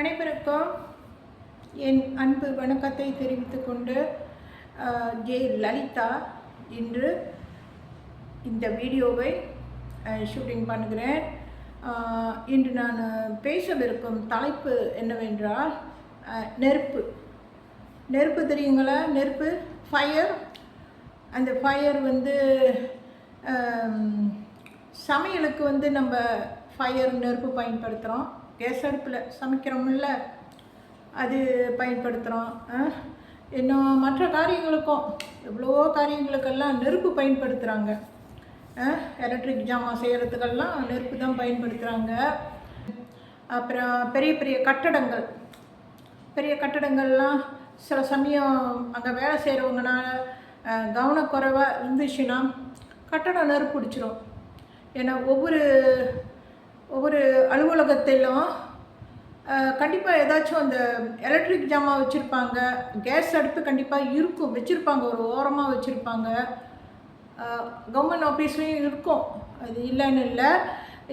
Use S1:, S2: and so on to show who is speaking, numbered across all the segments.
S1: அனைவருக்கும் என் அன்பு வணக்கத்தை தெரிவித்துக் கொண்டு ஜே லலிதா இன்று இந்த வீடியோவை ஷூட்டிங் பண்ணுகிறேன். இன்று நான் பேசவிருக்கும் தலைப்பு என்னவென்றால் நெருப்பு. நெருப்பு தெரியுங்களா? நெருப்பு ஃபயர் அந்த ஃபயர் வந்து சமையலுக்கு வந்து நம்ம ஃபயர் நெருப்பு பயன்படுத்துகிறோம் கேஸ் அடுப்பில் சமைக்கிறோம்ல அது பயன்படுத்துகிறோம் இன்னும் மற்ற காரியங்களுக்கும் எவ்வளோ காரியங்களுக்கெல்லாம் நெருப்பு பயன்படுத்துகிறாங்க எலக்ட்ரிக் ஜாமான் செய்கிறதுக்கெல்லாம் நெருப்பு தான் பயன்படுத்துகிறாங்க அப்புறம் பெரிய பெரிய கட்டடங்கள். பெரிய கட்டடங்கள்லாம் சில சமயம் அங்கே வேலை செய்கிறவங்கனால கவனக்குறைவாக இருந்துச்சுன்னா கட்டடம் நெருப்பு பிடிச்சிரும். ஏன்னா ஒவ்வொரு ஒவ்வொரு அலுவலகத்திலும் கண்டிப்பாக ஏதாச்சும் அந்த எலக்ட்ரிக் ஜாமான் வச்சுருப்பாங்க. கேஸ் அடுப்பு கண்டிப்பாக இருக்கும். வச்சுருப்பாங்க. ஒரு ஓரமாக வச்சுருப்பாங்க. கவர்மெண்ட் ஆஃபீஸ்லேயும் இருக்கும். அது இல்லைன்னு இல்லை.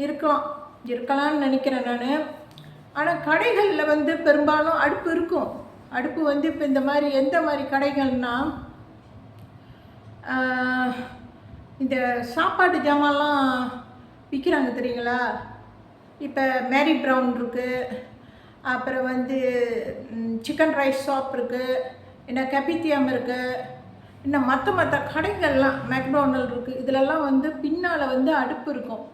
S1: இருக்கலாம். இருக்கலாம்னு நினைக்கிறேன் நான். ஆனால் கடைகளில் வந்து பெரும்பாலும் அடுப்பு இருக்கும். அடுப்பு வந்து இப்போ இந்த மாதிரி எந்த மாதிரி கடைகள்னால் இந்த சாப்பாட்டு ஜாமான்லாம் விற்கிறாங்க தெரியுங்களா? இப்போ மேரி ப்ரௌன் இருக்குது அப்புறம் வந்து சிக்கன் ரைஸ் ஷாப் இருக்குது இன்னும் கபித்தியம் இருக்குது இன்னும் மற்ற மற்ற கடைகள்லாம் மெக்டோனல் இருக்குது இதிலெல்லாம் வந்து பின்னால் வந்து அடுப்பு இருக்கும்.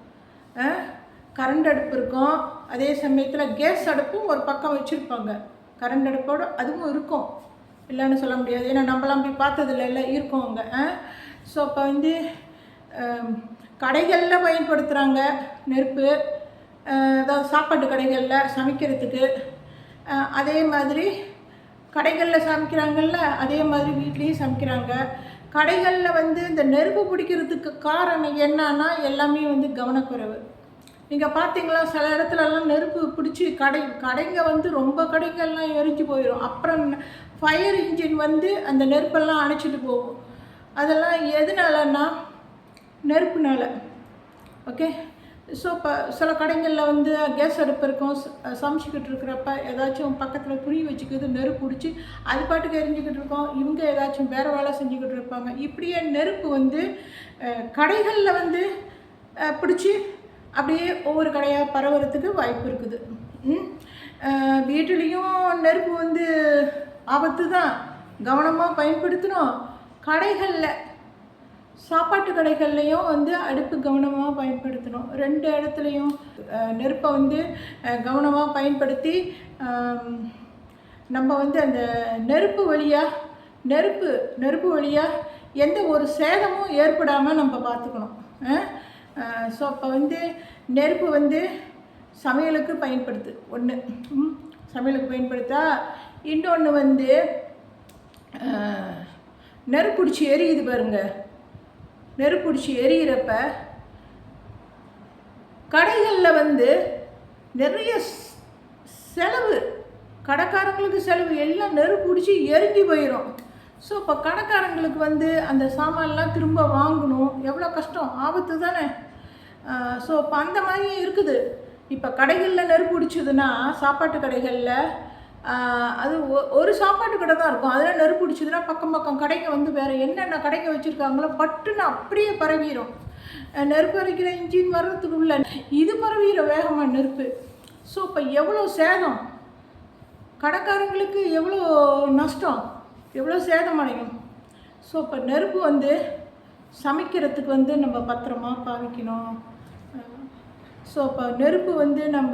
S1: கரண்ட் அடுப்பு இருக்கும். அதே சமயத்தில் கேஸ் அடுப்பும் ஒரு பக்கம் வச்சுருப்பாங்க. கரண்ட் அடுப்போடு அதுவும் இருக்கும். இல்லைன்னு சொல்ல முடியாது. ஏன்னா நம்மளாம் போய் பார்த்ததில்ல இல்லை இருக்கும் அங்கே. ஸோ அப்போ வந்து கடைகளில் பயன்படுத்துகிறாங்க நெருப்பு. அதாவது சாப்பாட்டு கடைகளில் சமைக்கிறதுக்கு அதே மாதிரி கடைகளில் சமைக்கிறாங்கல்ல அதே மாதிரி வீட்லேயும் சமைக்கிறாங்க. கடைகளில் வந்து இந்த நெருப்பு பிடிக்கிறதுக்கு காரணம் என்னன்னா எல்லாமே வந்து கவனக்குறைவு. நீங்கள் பார்த்தீங்களா சில இடத்துலலாம் நெருப்பு பிடிச்சி கடை கடைங்க வந்து ரொம்ப கடைகள்லாம் எரிஞ்சு போயிடும் அப்புறம் ஃபயர் இன்ஜின் வந்து அந்த நெருப்பெல்லாம் அணைச்சிட்டு போகும். அதெல்லாம் எதனாலன்னா நெருப்புனால. ஓகே ஸோ இப்போ சில கடைங்களில் வந்து கேஸ் அடுப்பு இருக்கும் ச- சமைச்சிக்கிட்டு இருக்கிறப்ப ஏதாச்சும் பக்கத்தில் துணி வச்சுக்கிறது நெருப்பு பிடிச்சி அது பாட்டுக்கு எரிஞ்சுக்கிட்டு இருக்கோம். இவங்க ஏதாச்சும் வேறு வேலை செஞ்சுக்கிட்டு இருப்பாங்க. இப்படியே நெருப்பு வந்து கடைகளில் வந்து பிடிச்சி அப்படியே ஒவ்வொரு கடையாக பரவுறதுக்கு வாய்ப்பு இருக்குது. வீட்டிலையும் நெருப்பு வந்து ஆபத்து தான் கவனமாக பயன்படுத்தணும். கடைகளில் சாப்பாட்டு கடைகள்லையும் வந்து அடுப்பு கவனமாக பயன்படுத்தணும். ரெண்டு இடத்துலையும் நெருப்பை வந்து கவனமாக பயன்படுத்தி நம்ம வந்து அந்த நெருப்பு வழியாக நெருப்பு நெருப்பு வழியாக எந்த ஒரு சேதமும் ஏற்படாமல் நம்ம பார்த்துக்கணும். ஸோ அப்போ வந்து நெருப்பு வந்து சமையலுக்கு பயன்படுத்து. ஒன்று சமையலுக்கு பயன்படுத்தா இன்னொன்று வந்து அஹ், எரியுது பாருங்கள் நெருப்புடிச்சு எரியிறப்ப கடைகளில் வந்து நிறைய செலவு. கடைக்காரங்களுக்கு செலவு. எல்லாம் நெருப்பிடிச்சி எரிஞ்சு போயிடும் ஸோ இப்போ கடைக்காரங்களுக்கு வந்து அந்த சாமான்லாம் திரும்ப வாங்கணும். எவ்வளோ கஷ்டம்? ஆபத்து தானே. ஸோ இப்போ அந்த மாதிரியும் இருக்குது. இப்போ கடைகளில் நெருப்பு பிடிச்சதுன்னா சாப்பாட்டு கடைகளில் அது ஒ- ஒரு சாப்பாட்டு கடை தான் இருக்கும். அதில் நெருப்பிடிச்சதுன்னா பக்கம் பக்கம் கடைங்க வந்து வேறு என்னென்ன கடைங்க வச்சுருக்காங்களோ பட்டுன்னு அப்படியே பரவிடும் நெருப்பு அரைக்கிற இன்ஜின் வர்றதுக்குள்ள இது பரவிடும் வேகமாக நெருப்பு. ஸோ இப்போ எவ்வளோ சேதம்? கடைக்காரங்களுக்கு எவ்வளோ நஷ்டம்? எவ்வளோ சேதம் அடையும்? ஸோ இப்போ நெருப்பு வந்து சமைக்கிறதுக்கு வந்து நம்ம பத்திரமா பாவிக்கணும். ஸோ இப்போ நெருப்பு வந்து நம்ம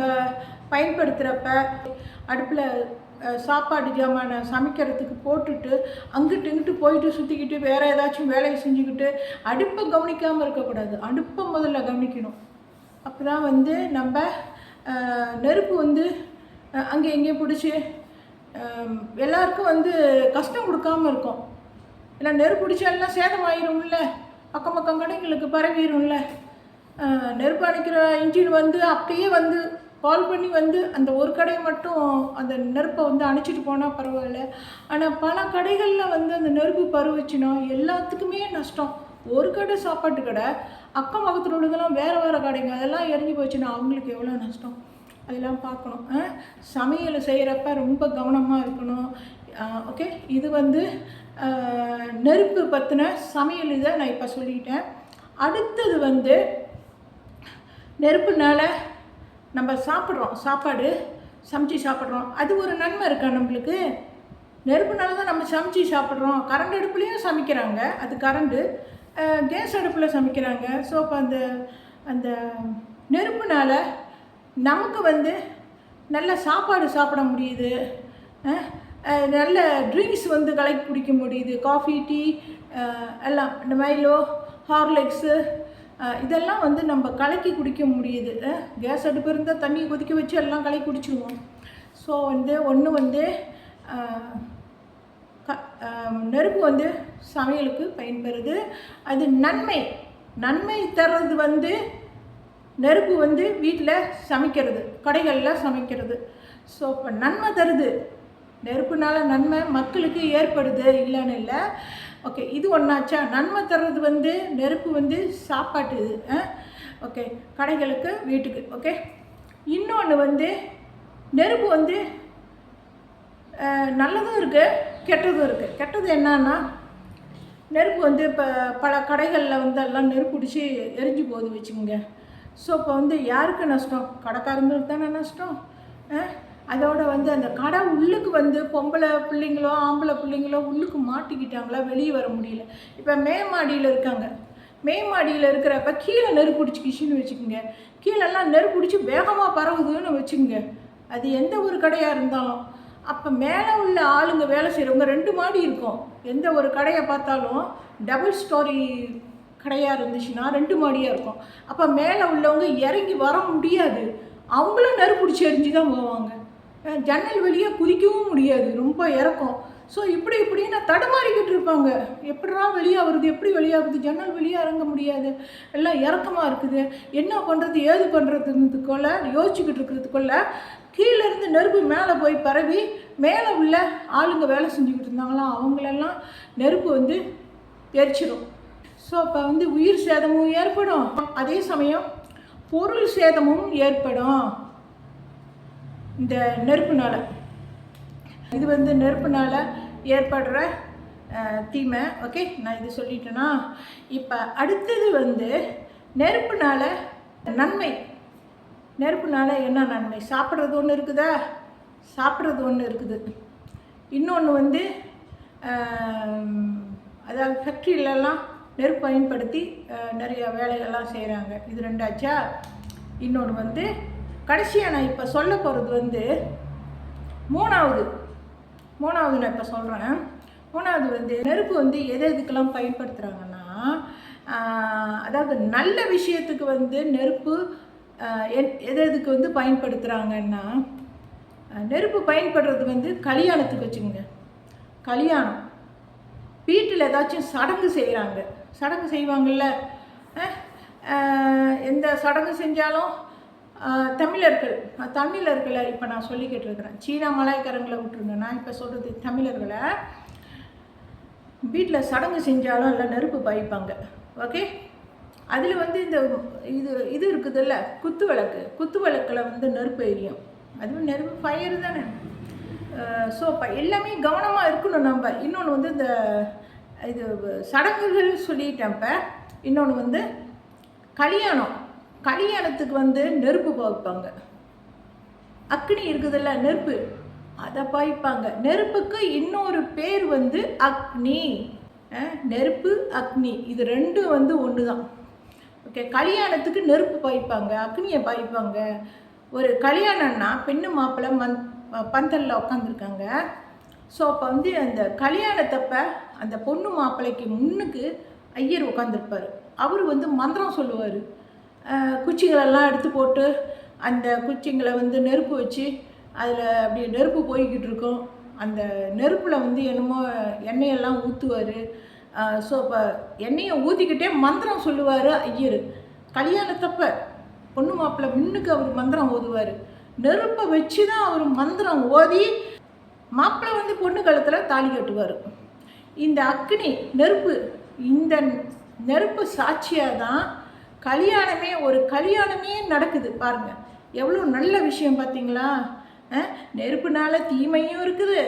S1: பயன்படுத்துகிறப்ப அடுப்பில் சாப்பாடு ஜாமானை சமைக்கிறதுக்கு போட்டுட்டு அங்கிட்டு இங்கிட்டு போயிட்டு சுற்றிக்கிட்டு வேறு ஏதாச்சும் வேலையை செஞ்சுக்கிட்டு அடுப்பை கவனிக்காமல் இருக்கக்கூடாது. அடுப்பை முதல்ல கவனிக்கணும். அப்போ தான் வந்து நம்ம நெருப்பு வந்து அங்கே இங்கேயும் பிடிச்சி எல்லாருக்கும் வந்து கஷ்டம் கொடுக்காம இருக்கும். இல்லை நெருப்பு பிடிச்சா எல்லாம் சேதமாயிரும்ல பக்கம் பக்கம் கடைங்களுக்கு பரவிடும்ல நெருப்பு அணைக்கிற இன்ஜின் வந்து அப்படியே வந்து கால் பண்ணி வந்து அந்த ஒரு கடை மட்டும் அந்த நெருப்பை வந்து அணைச்சிட்டு போனால் பரவாயில்ல. ஆனால் பல கடைகளில் வந்து அந்த நெருப்பு பரவுச்சுன்னா எல்லாத்துக்குமே நஷ்டம். ஒரு கடை சாப்பாட்டு கடை அக்கம் பக்கத்தில் உள்ளதெல்லாம் வேறு வேறு கடைங்க அதெல்லாம் எரிஞ்சு போச்சுன்னா அவங்களுக்கு எவ்வளோ நஷ்டம்? அதெல்லாம் பார்க்கணும். ஆ? சமையல் செய்கிறப்ப ரொம்ப கவனமாக இருக்கணும். ஓகே இது வந்து நெருப்பு பற்றின சமையல் இதை நான் இப்போ சொல்லிட்டேன். அடுத்தது வந்து நெருப்புனால நம்ம சாப்பிட்றோம் சாப்பாடு சமைச்சு சாப்பிட்றோம். அது ஒரு நன்மை இருக்கா நம்மளுக்கு? நெருப்புனால தான் நம்ம சமைச்சு சாப்பிட்றோம். கரண்ட் அடுப்புலேயும் சமைக்கிறாங்க. அது கரண்டு கேஸ் அடுப்பில் சமைக்கிறாங்க. ஸோ அப்போ அந்த அந்த நெருப்புனால நமக்கு வந்து நல்ல சாப்பாடு சாப்பிட முடியுது. நல்ல ட்ரிங்க்ஸ் வந்து கலக்கி குடிக்க முடியுது. காஃபி டீ எல்லாம். இந்த மைலோ ஹார்லிக்ஸு இதெல்லாம் வந்து நம்ம கலக்கி குடிக்க முடியுது. கேஸ் அடுப்பு இருந்தால் தண்ணியை கொதிக்க வச்சு எல்லாம் கலக்கி குடிச்சிடுவோம் ஸோ வந்து ஒன்று வந்து க நெருப்பு வந்து சமையலுக்கு பயன்பெறுது அது நன்மை. நன்மை தர்றது வந்து நெருப்பு வந்து வீட்டில் சமைக்கிறது கடைகளில் சமைக்கிறது. ஸோ இப்போ நன்மை தருது. நெருப்புனால நன்மை மக்களுக்கு ஏற்படுது இல்லைன்னு இல்லை. ஓகே இது ஒன்றாச்சா நன்மை தர்றது வந்து நெருப்பு வந்து சாப்பாட்டு இது ஓகே கடைகளுக்கு வீட்டுக்கு ஓகே இன்னொன்று வந்து நெருப்பு வந்து நல்லதும் இருக்குது கெட்டதும் இருக்குது கெட்டது என்னன்னா நெருப்பு வந்து இப்போ பல கடைகளில் வந்து எல்லாம் நெருப்பு பிடிச்சி எரிஞ்சு போகுது வச்சுக்கோங்க. ஸோ இப்போ வந்து யாருக்கு நஷ்டம்? கடைக்காரங்களுக்கு தானே நஷ்டம் ஆ? அதோட வந்து அந்த கடை உள்ளுக்கு வந்து பொம்பளை பிள்ளைங்களோ ஆம்பளை பிள்ளைங்களோ உள்ளுக்கு மாட்டிக்கிட்டாங்களா வெளியே வர முடியல. இப்போ மே மாடியில் இருக்காங்க. மே மாடியில் இருக்கிறப்ப கீழே நெருப்பு பிடிச்சிக்கிச்சின்னு வச்சுக்கோங்க. கீழெல்லாம் நெருப்பு பிடிச்சி வேகமாக பரவுதுன்னு வச்சுக்கோங்க. அது எந்த ஒரு கடையாக இருந்தாலும். அப்போ மேலே உள்ள ஆளுங்க வேலை செய்கிறவங்க ரெண்டு மாடி இருக்கும். எந்த ஒரு கடையை பார்த்தாலும் டபுள் ஸ்டோரி கடையாக இருந்துச்சுன்னா ரெண்டு மாடியாக இருக்கும். அப்போ மேலே உள்ளவங்க இறங்கி வர முடியாது. அவங்களும் நெருப்பிடிச்சி எரிஞ்சு தான் போவாங்க. ஜன்னல் வெளியே குதிக்கவும் முடியாது. ரொம்ப இறக்கம். ஸோ இப்படி இப்படின்னு தடுமாறிக்கிட்டு இருப்பாங்க. எப்படிடா வெளியாகிறது எப்படி வெளியாகுது ஜன்னல் வெளியே இறங்க முடியாது. எல்லாம் இறக்கமாக இருக்குது. என்ன பண்ணுறது ஏது பண்ணுறதுக்குள்ள யோசிச்சுக்கிட்டு இருக்கிறதுக்குள்ள கீழேருந்து நெருப்பு மேலே போய் பரவி மேலே உள்ள ஆளுங்க வேலை செஞ்சுக்கிட்டு இருந்தாங்களாம் அவங்களெல்லாம் நெருப்பு வந்து எரிச்சிடும் ஸோ அப்போ வந்து உயிர் சேதமும் ஏற்படும். அதே சமயம் பொருள் சேதமும் ஏற்படும். இந்த நெருப்புனால். இது வந்து நெருப்புனால ஏற்படுற தீமை. ஓகே? நான் இது சொல்லிட்டேன்னா இப்போ அடுத்தது வந்து நெருப்புனால நன்மை. நெருப்புனால என்ன நன்மை? சாப்பிட்றது ஒன்று இருக்குதா? சாப்பிட்றது ஒன்று இருக்குது. இன்னொன்று வந்து அதாவது ஃபேக்ட்ரியிலலாம் நெருப்பு பயன்படுத்தி நிறைய வேலைகள்லாம் செய்கிறாங்க இது ரெண்டாச்சா? இன்னொன்று வந்து கடைசியாக நான் இப்போ சொல்ல போகிறது வந்து மூணாவது. மூணாவது நான் இப்போ சொல்கிறேன் மூணாவது வந்து நெருப்பு வந்து எது எதுக்கெல்லாம் பயன்படுத்துகிறாங்கன்னா அதாவது நல்ல விஷயத்துக்கு வந்து நெருப்பு எது எதுக்கு வந்து பயன்படுத்துகிறாங்கன்னா நெருப்பு பயன்படுறது வந்து கல்யாணத்துக்கு வச்சுக்கோங்க. கல்யாணம். வீட்டில் ஏதாச்சும் சடங்கு செய்கிறாங்க சடங்கு செய்வாங்கள்ல எந்த சடங்கு செஞ்சாலும் தமிழர்கள் தமிழர்களை இப்போ நான் சொல்லிக்கிட்டு இருக்கிறேன் சீனா மலாய்க்காரங்களை விட்டுருங்க. நான் இப்போ சொல்கிறது தமிழர்களை. வீட்டில் சடங்கு செஞ்சாலும் எல்லாம் நெருப்பு பாய்ப்பாங்க. ஓகே அதில் வந்து இந்த இது இது இருக்குதுல்ல குத்து விளக்கு. குத்து விளக்கில் வந்து நெருப்பு எரியும். அதுவும் நெருப்பு ஃபயர் தானே. ஸோ இப்போ எல்லாமே கவனமாக இருக்கணும் நம்ம. இன்னொன்று வந்து இந்த இது சடங்குகள் சொல்லிட்டேன் இப்போ. இன்னொன்று வந்து கல்யாணம். கல்யாணத்துக்கு வந்து நெருப்பு பாய்ப்பாங்க அக்னி இருக்குதுல்ல நெருப்பு. அதை பாய்ப்பாங்க. நெருப்புக்கு இன்னொரு பேர் வந்து அக்னி. நெருப்பு அக்னி. இது ரெண்டும் வந்து ஒன்று தான் ஓகே கல்யாணத்துக்கு நெருப்பு பாய்ப்பாங்க அக்னியை பாய்ப்பாங்க. ஒரு கல்யாணம்னா பெண்ணு மாப்பிள்ளை மந் பந்தலில் உட்காந்துருக்காங்க ஸோ அப்போ வந்து அந்த கல்யாணத்தப்ப அந்த பொண்ணு மாப்பிள்ளைக்கு முன்னுக்கு ஐயர் உட்காந்துருப்பார் அவர் வந்து மந்திரம் சொல்லுவார். குச்சிகளெல்லாம் எடுத்து போட்டு அந்த குச்சிங்களை வந்து நெருப்பு வச்சு அதில் அப்படியே நெருப்பு போய்கிட்டு இருக்கும். அந்த நெருப்பில் வந்து என்னமோ எண்ணெயெல்லாம் ஊற்றுவார் ஸோ இப்போ எண்ணெயை ஊற்றிக்கிட்டே மந்திரம் சொல்லுவார் ஐயர். கல்யாணத்தப்ப பொண்ணு மாப்பிள்ளை முன்னுக்கு அவர் மந்திரம் ஓதுவார். நெருப்பை வச்சு தான் அவர் மந்திரம் ஓதி மாப்பிள்ளை வந்து பொண்ணு காலத்தில் தாலி கட்டுவார். இந்த அக்னி நெருப்பு இந்த நெருப்பு சாட்சியாக தான் கல்யாணமே ஒரு கல்யாணமே நடக்குது பாருங்க. எவ்வளோ நல்ல விஷயம் பார்த்தீங்களா? நெருப்புனால தீமையும் இருக்குது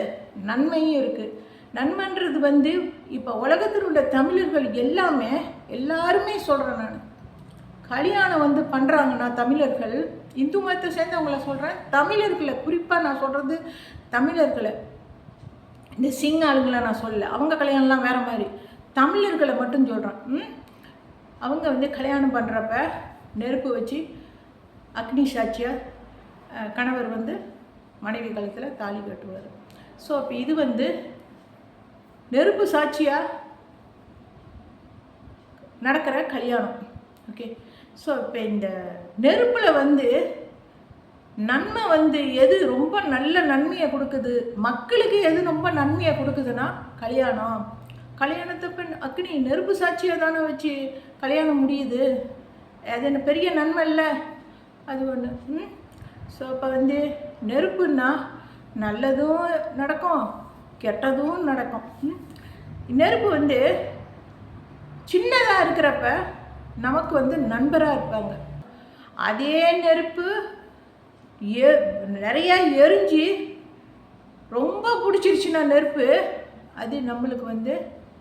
S1: நன்மையும் இருக்குது நன்மைன்றது வந்து இப்போ உலகத்தில் உள்ள தமிழர்கள் எல்லாமே எல்லாருமே சொல்கிறேன் நான். கல்யாணம் வந்து பண்ணுறாங்கன்னா தமிழர்கள் இந்து மதத்தை சேர்ந்தவங்கள சொல்கிறேன் தமிழர்களை குறிப்பாக நான் சொல்கிறது தமிழர்களை. இந்த சிங் ஆளுங்களை நான் சொல்லலை. அவங்க கல்யாணம்லாம் வேறு மாதிரி. தமிழர்களை மட்டும் சொல்கிறேன் ம்? அவங்க வந்து கல்யாணம் பண்ணுறப்ப நெருப்பு வச்சு அக்னி சாட்சியாக கணவர் வந்து மனைவி கழுத்தில் தாலி கட்டுவார். ஸோ அப்போ இது வந்து நெருப்பு சாட்சியாக நடக்கிற கல்யாணம். ஓகே ஸோ இப்போ இந்த நெருப்பில் வந்து நன்மை வந்து எது ரொம்ப நல்ல நன்மையை கொடுக்குது? மக்களுக்கு எது ரொம்ப நன்மையை கொடுக்குதுன்னா கல்யாணம். கல்யாணத்தை பெண் அக்னி நெருப்பு சாட்சியாக தானே வச்சு கல்யாணம் முடியுது? அது என்ன பெரிய நன்மை இல்லை? அது ஒன்று ம்? ஸோ அப்போ வந்து நெருப்புன்னா நல்லதும் நடக்கும் கெட்டதும் நடக்கும். நெருப்பு வந்து சின்னதாக இருக்கிறப்ப நமக்கு வந்து நண்பராக இருப்பாங்க. அதே நெருப்பு எ நிறையா எரிஞ்சு ரொம்ப பிடிச்சிருச்சுன்னா நெருப்பு அது நம்மளுக்கு வந்து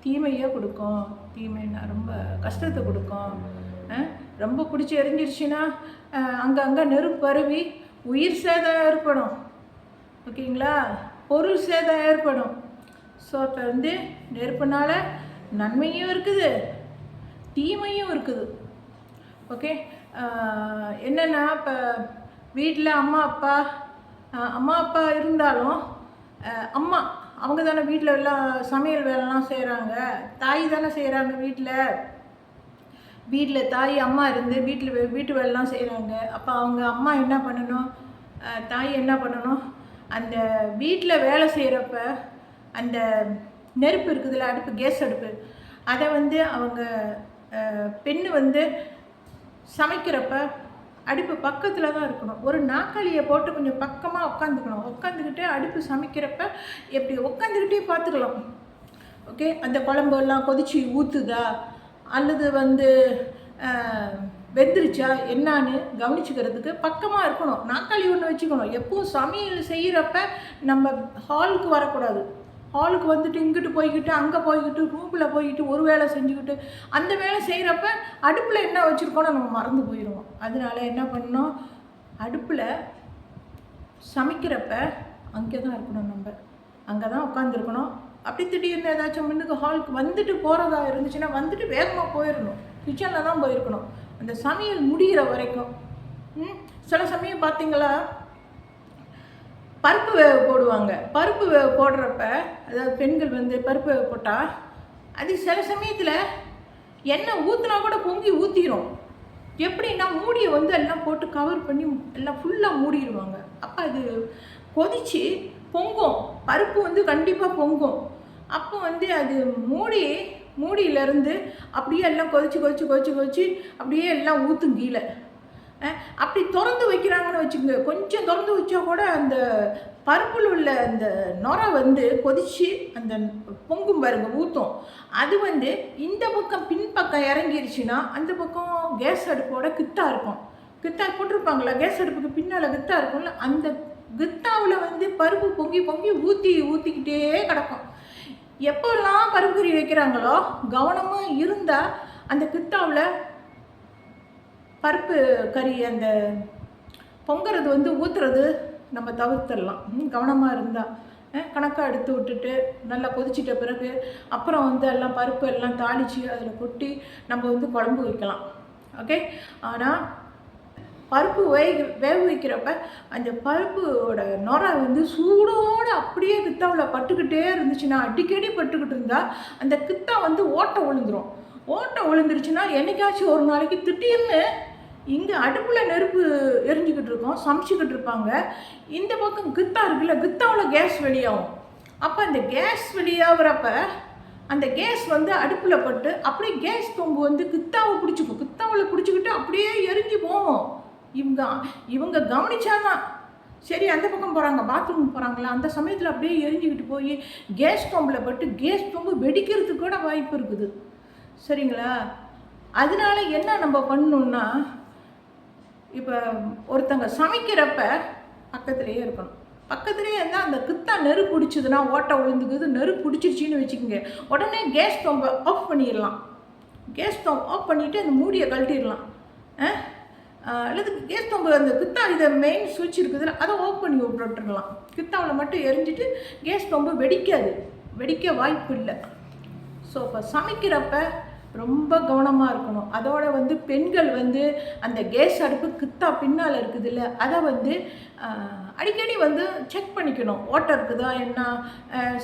S1: தீமையை கொடுக்கும். தீமைன்னா ரொம்ப கஷ்டத்தை கொடுக்கும். ரொம்ப பிடிச்சி எரிஞ்சிருச்சுன்னா அங்கங்கே நெருப்பு பரவி உயிர் சேதம் ஏற்படும். ஓகேங்களா? பொருள் சேதம் ஏற்படும். ஸோ அப்போ வந்து நெருப்புனால் நன்மையும் இருக்குது தீமையும் இருக்குது. ஓகே? என்னென்னா இப்போ வீட்டில் அம்மா அப்பா அம்மா அப்பா இருந்தாலும் அம்மா அவங்க தானே வீட்டில் எல்லாம் சமையல் வேலைலாம் செய்கிறாங்க தாய் தானே செய்கிறாங்க வீட்டில் வீட்டில் தாய் அம்மா இருந்து வீட்டில் வீட்டு வேலைலாம் செய்கிறாங்க அப்போ அவங்க அம்மா என்ன பண்ணணும்? தாய் என்ன பண்ணணும்? அந்த வீட்டில் வேலை செய்கிறப்ப அந்த நெருப்பு இருக்குதுல்ல அடுப்பு கேஸ் அடுப்பு அதை வந்து அவங்க பெண் பெண்ணு வந்து சமைக்கிறப்ப அடுப்பு பக்கத்தில் தான் இருக்கணும். ஒரு நாக்காளியை போட்டு கொஞ்சம் பக்கமாக உட்காந்துக்கணும் உட்காந்துக்கிட்டு அடுப்பு சமைக்கிறப்ப எப்படி உட்காந்துக்கிட்டே பார்த்துக்கலாம். ஓகே அந்த குழம்பு எல்லாம் கொதிச்சு ஊற்றுதா அல்லது வந்து வெந்துருச்சா? என்னான்னு கவனிச்சுக்கிறதுக்கு பக்கமாக இருக்கணும். நாக்காளி ஒன்று வச்சுக்கணும். எப்பவும் சமையல் செய்கிறப்ப நம்ம ஹாலுக்கு வரக்கூடாது. ஹாலுக்கு வந்துட்டு இங்கிட்டு போய்கிட்டு அங்கே போய்கிட்டு ரூமில் போய்கிட்டு ஒரு வேலை செஞ்சுக்கிட்டு அந்த வேலை செய்கிறப்ப அடுப்பில் என்ன வச்சுருக்கோன்னு நம்ம மறந்து போயிடுவோம் அதனால என்ன பண்ணணும் அடுப்பில் சமைக்கிறப்ப அங்கே தான் இருக்கணும் நம்ம. அங்கே தான் உட்காந்துருக்கணும் அப்படி திடீர்னு ஏதாச்சும் முன்னுக்கு ஹாலுக்கு வந்துட்டு போகிறதா இருந்துச்சுன்னா வந்துட்டு வேகமாக போயிடணும் கிச்சனில் தான் போயிருக்கணும். அந்த சமையல் முடிகிற வரைக்கும். ம் சில சமயம் பார்த்தீங்களா? பருப்பு வேக போடுவாங்க. பருப்பு வேக போடுறப்ப அதாவது பெண்கள் வந்து பருப்பு வேக போட்டால் அது சில சமயத்தில் எண்ணெய் ஊற்றினா கூட பொங்கி ஊற்றிடும் எப்படின்னா மூடியை வந்து எல்லாம் போட்டு கவர் பண்ணி எல்லாம் ஃபுல்லாக மூடிடுவாங்க அப்போ அது கொதிச்சு பொங்கும். பருப்பு வந்து கண்டிப்பாக பொங்கும். அப்போ வந்து அது மூடி மூடியிலேருந்து அப்படியே எல்லாம் கொதிச்சு கொதிச்சு கொதிச்சு கொதிச்சு அப்படியே எல்லாம் ஊற்றும் கீழே. அப்படி திறந்து வைக்கிறாங்கன்னு வச்சுக்கோங்க. கொஞ்சம் திறந்து வச்சா கூட அந்த பருப்பில் உள்ள அந்த நுரை வந்து கொதிச்சு அந்த பொங்கும் பாருங்க ஊற்றும் அது வந்து இந்த பக்கம் பின்பக்கம் இறங்கிருச்சுன்னா அந்த பக்கம் கேஸ் அடுப்போட கித்தா இருக்கும். கித்தா போட்டிருப்பாங்களா? கேஸ் அடுப்புக்கு பின்னால் கித்தா இருக்கும்ல அந்த கித்தாவில் வந்து பருப்பு பொங்கி பொங்கி ஊற்றி ஊற்றிக்கிட்டே கிடக்கும். எப்போல்லாம் பருப்பு கறி வைக்கிறாங்களோ கவனமாக இருந்தால் அந்த கித்தாவில் பருப்பு கறி அந்த பொங்குறது வந்து ஊற்றுறது நம்ம தவிர்த்துடலாம். கவனமாக இருந்தால் கணக்காக எடுத்து விட்டுட்டு நல்லா கொதிச்சிட்ட பிறகு அப்புறம் வந்து எல்லாம் பருப்பு எல்லாம் தாளித்து அதில் கொட்டி நம்ம வந்து குழம்பு வைக்கலாம். ஓகே? ஆனால் பருப்பு வேக வேக வைக்கிறப்ப அந்த பருப்போட நுரை வந்து சூடோடு அப்படியே கித்தாவில் பட்டுக்கிட்டே இருந்துச்சுன்னா அடிக்கடி பட்டுக்கிட்டு இருந்தால் அந்த கித்தா வந்து ஓட்டை விழுந்துரும் ஓட்டை விழுந்துருச்சுன்னா என்னைக்காச்சும் ஒரு நாளைக்கு திட்டின்னு இங்கே அடுப்பில் நெருப்பு எரிஞ்சுக்கிட்டு இருக்கோம் சமைச்சிக்கிட்டு இருப்பாங்க. இந்த பக்கம் கித்தா இருக்குல்ல கித்தாவில் கேஸ் வெளியாகும். அப்போ அந்த கேஸ் வெளியாகிறப்ப அந்த கேஸ் வந்து அடுப்பில் பட்டு அப்படியே கேஸ் தொம்பு வந்து கித்தாவை பிடிச்சிக்கும். கித்தாவில் பிடிச்சிக்கிட்டு அப்படியே எரிஞ்சு போகும். இவங்க இவங்க கவனிச்சாதான். சரி அந்த பக்கம் போகிறாங்க பாத்ரூம் போகிறாங்களா அந்த சமயத்தில் அப்படியே எரிஞ்சுக்கிட்டு போய் கேஸ் தொம்பில் பட்டு கேஸ் தொம்பு வெடிக்கிறதுக்கு கூட வாய்ப்பு இருக்குது. சரிங்களா? அதனால என்ன நம்ம பண்ணணுன்னா இப்போ ஒருத்தங்க சமைக்கிறப்ப பக்கத்துலேயே இருக்கணும். பக்கத்துலேயே இருந்தால் அந்த கித்தா நெரு பிடிச்சதுன்னா ஓட்டை விழுந்துக்குது நெரு பிடிச்சிருச்சின்னு வச்சுக்கோங்க. உடனே கேஸ் ஸ்டவ்வை ஆஃப் பண்ணிடலாம். கேஸ் ஸ்டவ் ஆஃப் பண்ணிவிட்டு அந்த மூடியை கழட்டிடலாம். அல்லது கேஸ் ஸ்டவ் அந்த குத்தா இதை மெயின் சுவிட்ச் இருக்குதுல்ல அதை ஆஃப் பண்ணி விட்டுறலாம். குத்தாவில் மட்டும் எரிஞ்சிட்டு கேஸ் ஸ்டவ் வெடிக்காது. வெடிக்க வாய்ப்பு இல்லை. ஸோ இப்போ சமைக்கிறப்ப ரொம்ப கவனமாக இருக்கணும். அதோட வந்து பெண்கள் வந்து அந்த கேஸ் அடுப்பு கித்தா பின்னால் இருக்குதுல்ல அதை வந்து அடிக்கடி வந்து செக் பண்ணிக்கணும். ஓட்டை இருக்குதா என்ன?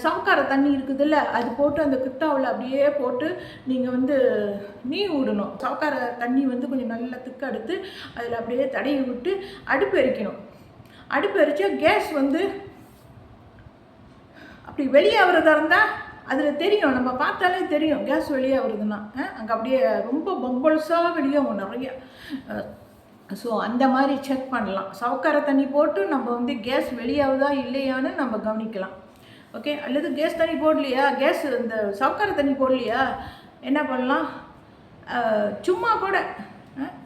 S1: சவுக்கார தண்ணி தண்ணி இருக்குதுல்ல அது போட்டு அந்த கித்தாவில் அப்படியே போட்டு நீங்கள் வந்து நீ விடணும் சவுக்கார தண்ணி வந்து கொஞ்சம் நல்லா திக்க எடுத்து அதில் அப்படியே தடவி விட்டு அடுப்பு எரிக்கணும். அடுப்பு எரிச்சா கேஸ் வந்து அப்படி வெளியே வரதா இருந்தால் அதில் தெரியும் நம்ம பார்த்தாலே தெரியும். கேஸ் வெளியே வருதுன்னா அங்கே அப்படியே ரொம்ப பம்பல்ஸாக வெளியே வரும் நிறைய. ஸோ அந்த மாதிரி செக் பண்ணலாம். சவுக்கார தண்ணி போட்டு நம்ம வந்து கேஸ் வெளியாகுதா இல்லையான்னு நம்ம கவனிக்கலாம். ஓகே அல்லது கேஸ் தண்ணி போடலையா? கேஸ் இந்த சவுக்கார தண்ணி போடலையா? என்ன பண்ணலாம்? சும்மா கூட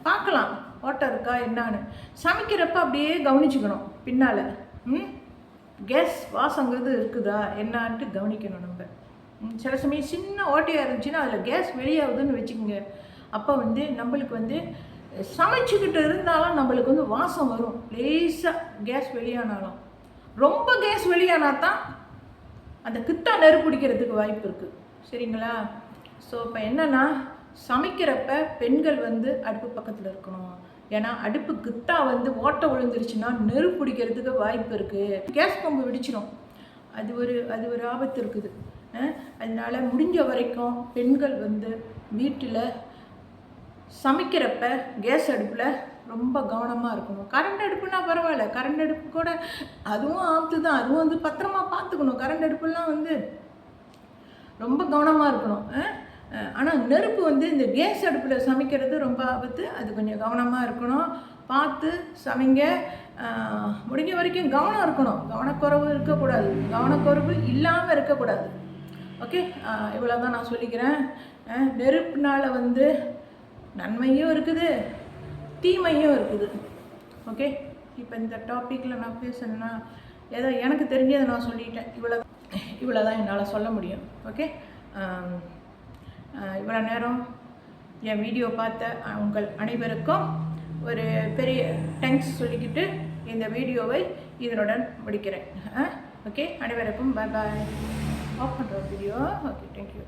S1: பார்க்கலாம். ஓட்டம் இருக்கா என்னான்னு. சமைக்கிறப்ப அப்படியே கவனிச்சுக்கணும் பின்னால். ம்? கேஸ் வாசங்கிறது இருக்குதா என்னான்ட்டு கவனிக்கணும் நம்ம. சில சமயம் சின்ன ஓட்டையாக இருந்துச்சுன்னா அதில் கேஸ் வெளியாகுதுன்னு வச்சுக்கோங்க. அப்போ வந்து நம்மளுக்கு வந்து சமைச்சுக்கிட்டு இருந்தாலும் நம்மளுக்கு வந்து வாசம் வரும். லேசாக கேஸ் வெளியானாலும். ரொம்ப கேஸ் வெளியானா தான் அந்த கித்தா நெருப்பிடிக்கிறதுக்கு வாய்ப்பு இருக்குது சரிங்களா? ஸோ இப்போ என்னென்னா சமைக்கிறப்ப பெண்கள் வந்து அடுப்பு பக்கத்தில் இருக்கணும். ஏன்னா அடுப்பு கித்தா வந்து ஓட்டை விழுந்துருச்சுன்னா நெரு பிடிக்கிறதுக்கு வாய்ப்பு இருக்குது கேஸ் பம்பு வெடிச்சிடும் அது ஒரு அது ஒரு ஆபத்து இருக்குது. அதனால முடிஞ்ச வரைக்கும் பெண்கள் வந்து வீட்டில் சமைக்கிறப்ப கேஸ் அடுப்பில் ரொம்ப கவனமாக இருக்கணும். கரண்ட் அடுப்புனா பரவாயில்ல. கரண்ட் அடுப்பு கூட அதுவும் ஆபத்து தான். அதுவும் வந்து பத்திரமா பார்த்துக்கணும். கரண்ட் அடுப்புலாம் வந்து ரொம்ப கவனமாக இருக்கணும். ஆனால் நெருப்பு வந்து இந்த கேஸ் அடுப்பில் சமைக்கிறது ரொம்ப ஆபத்து. அது கொஞ்சம் கவனமாக இருக்கணும். பார்த்து சமைங்க. முடிஞ்ச வரைக்கும் கவனம் இருக்கணும். கவனக்குறைவு இருக்கக்கூடாது. கவனக்குறைவு இல்லாமல் இருக்கக்கூடாது. ஓகே இவ்வளோ தான் நான் சொல்லிக்கிறேன். அஹ், நெருப்புனால வந்து நன்மையும் இருக்குது தீமையும் இருக்குது. ஓகே இப்போ இந்த டாப்பிக்கில் நான் பேசணும்னா ஏதோ எனக்கு தெரிஞ்சதை நான் சொல்லிட்டேன். இவ்வளோ இவ்வளோ தான் என்னால் சொல்ல முடியும். ஓகே இவ்வளோ நேரம் என் வீடியோ பார்த்த உங்கள் அனைவருக்கும் ஒரு பெரிய தேங்க்ஸ் சொல்லிக்கிட்டு இந்த வீடியோவை இதனுடன் முடிக்கிறேன். ஓகே அனைவருக்கும் பாய் பாய் ஆஃப் பண்ணுற வீடியோ ஓகே தேங்க்யூ